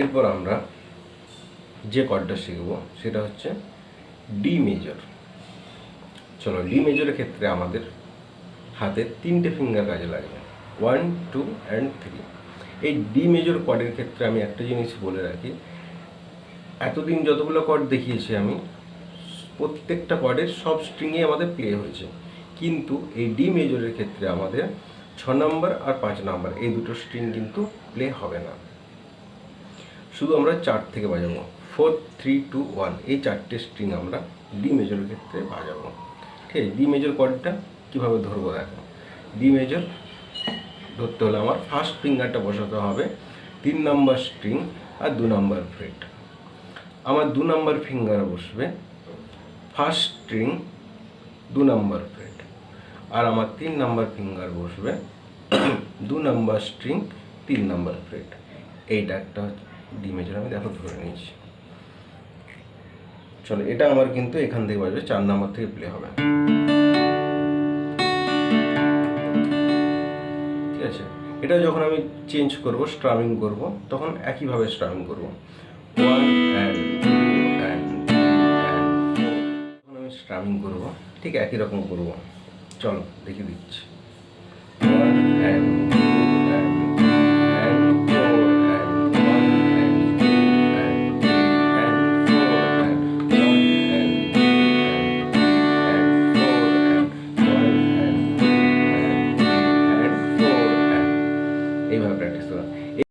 এরপর আমরা যে কর্ডটা শিখব, সেটা হচ্ছে ডি মেজর চলো ডি মেজরের ক্ষেত্রে আমাদের হাতে তিনটে ফিঙ্গার কাজে লাগবে। ওয়ান টু অ্যান্ড থ্রি এই ডি মেজর কর্ডের ক্ষেত্রে আমি একটা জিনিস বলে রাখি, এতদিন যতগুলো কর্ড দেখিয়েছি আমি, প্রত্যেকটা কর্ডের সব স্ট্রিংয়ে আমাদের প্লে হয়েছে। কিন্তু এই ডি মেজরের ক্ষেত্রে আমাদের ছ নম্বর আর পাঁচ নম্বর এই দুটো স্ট্রিং কিন্তু প্লে হবে না। শুধু আমরা চার থেকে বাজাবো। ফোর থ্রি টু ওয়ান এই চারটে স্ট্রিং আমরা ডি মেজরের ক্ষেত্রে বাজাবো। ঠিক আছে ডি মেজর কর্ডটা কীভাবে ধরবো দেখো। ডি মেজর ধরতে হলে আমার ফার্স্ট ফিঙ্গারটা বসাতে হবে। তিন নম্বর স্ট্রিং আর দু নম্বর ফ্রেট আমার দু নম্বর ফিঙ্গার বসবে। ফার্স্ট স্ট্রিং দু নম্বর ফ্রেট আর আমার তিন নম্বর ফিঙ্গার বসবে। দু নম্বর স্ট্রিং তিন নম্বর ফ্রেট এইটা একটা ডি মেজর আমি দেখো ধরে নিয়েছি। চলো, এটা আমার কিন্তু এখান থেকে বাজবে, চার নাম্বার থেকে প্লে হবে। ঠিক আছে? এটা যখন আমি চেঞ্জ করব স্ট্রামিং করব, তখন একইভাবে স্ট্রামিং করব। ওয়ান যখন আমি স্ট্রামিং করব, ঠিক একই রকম করব। চলো দেখে দিচ্ছি। यही मैं प्रैक्टिस करूँगा